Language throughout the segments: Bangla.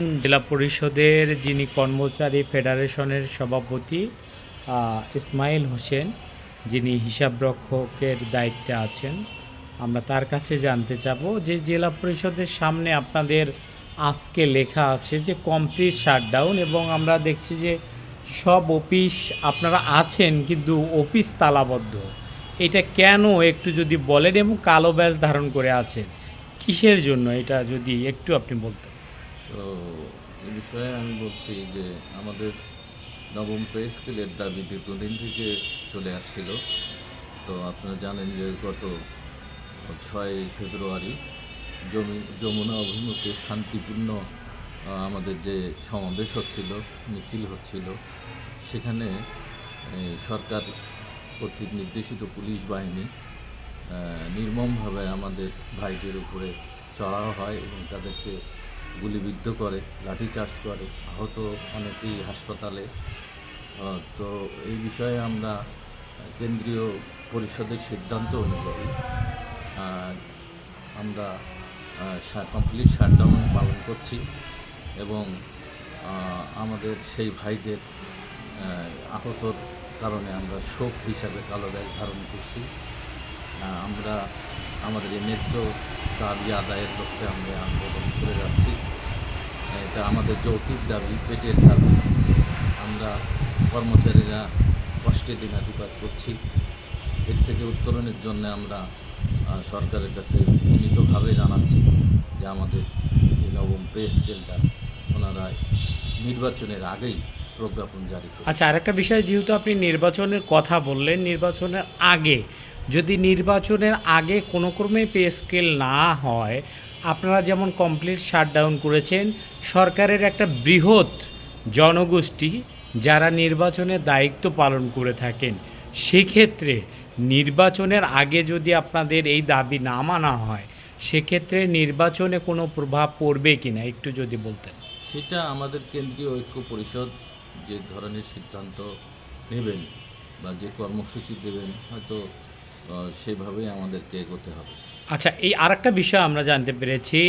জেলা পরিষদের যিনি কর্মচারী ফেডারেশনের সভাপতি ইসমাইল হোসেন, যিনি হিসাবরক্ষকের দায়িত্বে আছেন, আমরা তার কাছে জানতে চাবো যে জেলা পরিষদের সামনে আপনাদের আজকে লেখা আছে যে কমপ্লিট শাটডাউন এবং আমরা দেখছি যে সব অফিস আপনারা আছেন কিন্তু অফিস তালাবদ্ধ। এটা কেন একটু যদি বলেন এবং কালো ব্যাজ ধারণ করে আছেন? কিসের জন্য এটা যদি একটু আপনি বলতেন? তো এ বিষয়ে আমি বলছি যে আমাদের নবম পে স্কেলের দাবি দীর্ঘদিন থেকে চলে আসছিল। তো আপনারা জানেন যে গত ছয় ফেব্রুয়ারি জমি, যমুনা অভিমুখে শান্তিপূর্ণ আমাদের যে সমাবেশ হচ্ছিল, মিছিল হচ্ছিল, সেখানে সরকার কর্তৃক নির্দেশিত পুলিশ বাহিনী নির্মমভাবে আমাদের ভাইদের উপরে চড়াও হয় এবং তাদেরকে গুলিবিদ্ধ করে, লাঠিচার্জ করে, আহত অনেকেই হাসপাতালে। তো এই বিষয়ে আমরা কেন্দ্রীয় পরিষদের সিদ্ধান্ত অনুযায়ী আমরা কমপ্লিট শাটডাউন পালন করছি এবং আমাদের সেই ভাইদের আহতর কারণে আমরা শোক হিসাবে কালো ব্যাগ ধারণ করছি। আমরা আমাদের এই ন্যায্য দাবি আদায়ের লক্ষ্যে আমরা আন্দোলন করে যাচ্ছি। এটা আমাদের যৌক্তিক দাবি, পেটের দাবি। আমরা কর্মচারীরা কষ্টে দিনাতিপাত করছি। এর থেকে উত্তরণের জন্য আমরা সরকারের কাছে বিনীতভাবে জানাচ্ছি যে আমাদের এই নবম পে স্কেলটা ওনারা নির্বাচনের আগেই প্রজ্ঞাপন জারি আচ্ছা আরেকটা বিষয়, যেহেতু আপনি নির্বাচনের কথা বললেন, নির্বাচনের আগে যদি নির্বাচনের আগে কোনো ক্রমে পে স্কেল না হয়, আপনারা যেমন কমপ্লিট শাটডাউন করেছেন, সরকারের একটা বৃহৎ জনগোষ্ঠী যারা নির্বাচনের দায়িত্ব পালন করে থাকেন, সেক্ষেত্রে নির্বাচনের আগে যদি আপনাদের এই দাবি না মানা হয়, সেক্ষেত্রে নির্বাচনে কোনো প্রভাব পড়বে কিনা, একটু যদি বলতেন। সেটা আমাদের কেন্দ্রীয় ঐক্য পরিষদ যে ধরনের সিদ্ধান্ত নেবেন বা যে কর্মসূচি দেবেন, হয়তো সেভাবেই আমাদেরকে এগোতে হবে। আচ্ছা এই আরেকটা বিষয় আমরা জানতে পেরেছি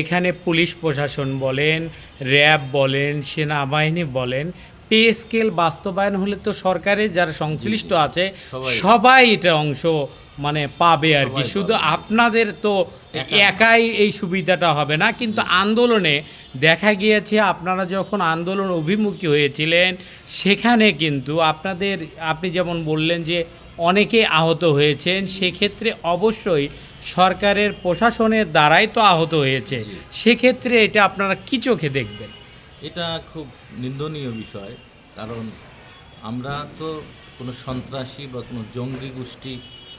এখানে পুলিশ প্রশাসন বলেন র্যাব বলেন সেনাবাহিনী বলেন পে স্কেল বাস্তবায়ন হলে তো সরকারের যারা সংশ্লিষ্ট আছে। সবাই এটা অংশ মানে পাবে আর কি। শুধু আপনাদের তো একাই এই সুবিধাটা হবে না কিন্তু আন্দোলনে দেখা গিয়েছে আপনারা যখন আন্দোলন অভিমুখী হয়েছিলেন সেখানে কিন্তু আপনাদের আপনি যেমন বললেন যে অনেকে আহত হয়েছেন সেক্ষেত্রে অবশ্যই সরকারের প্রশাসনের দ্বারাই তো আহত হয়েছে। সেক্ষেত্রে এটা আপনারা কী চোখে দেখবেন? এটা খুব নিন্দনীয় বিষয় কারণ আমরা তো কোনো সন্ত্রাসী বা কোনো জঙ্গি গোষ্ঠী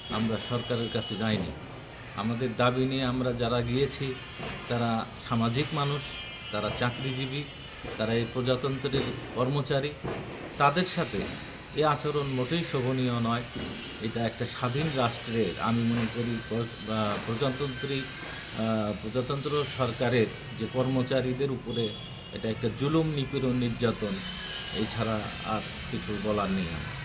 আমরা সরকারের কাছে যাইনি। আমাদের দাবি নিয়ে আমরা যারা গিয়েছি তারা সামাজিক মানুষ তারা চাকরিজীবী তারা এই প্রজাতন্ত্রের কর্মচারী তাদের সাথে এই আচরণ মোটেই শোভনীয় নয় এটা একটা স্বাধীন রাষ্ট্রের, আমি মনে করি, প্র- প্রজাতন্ত্রী প্রজাতন্ত্র সরকারের যে কর্মচারীদের উপরে এটা একটা জুলুম নিপীড়ন নির্যাতন, এছাড়া আর কিছু বলার নেই আমার।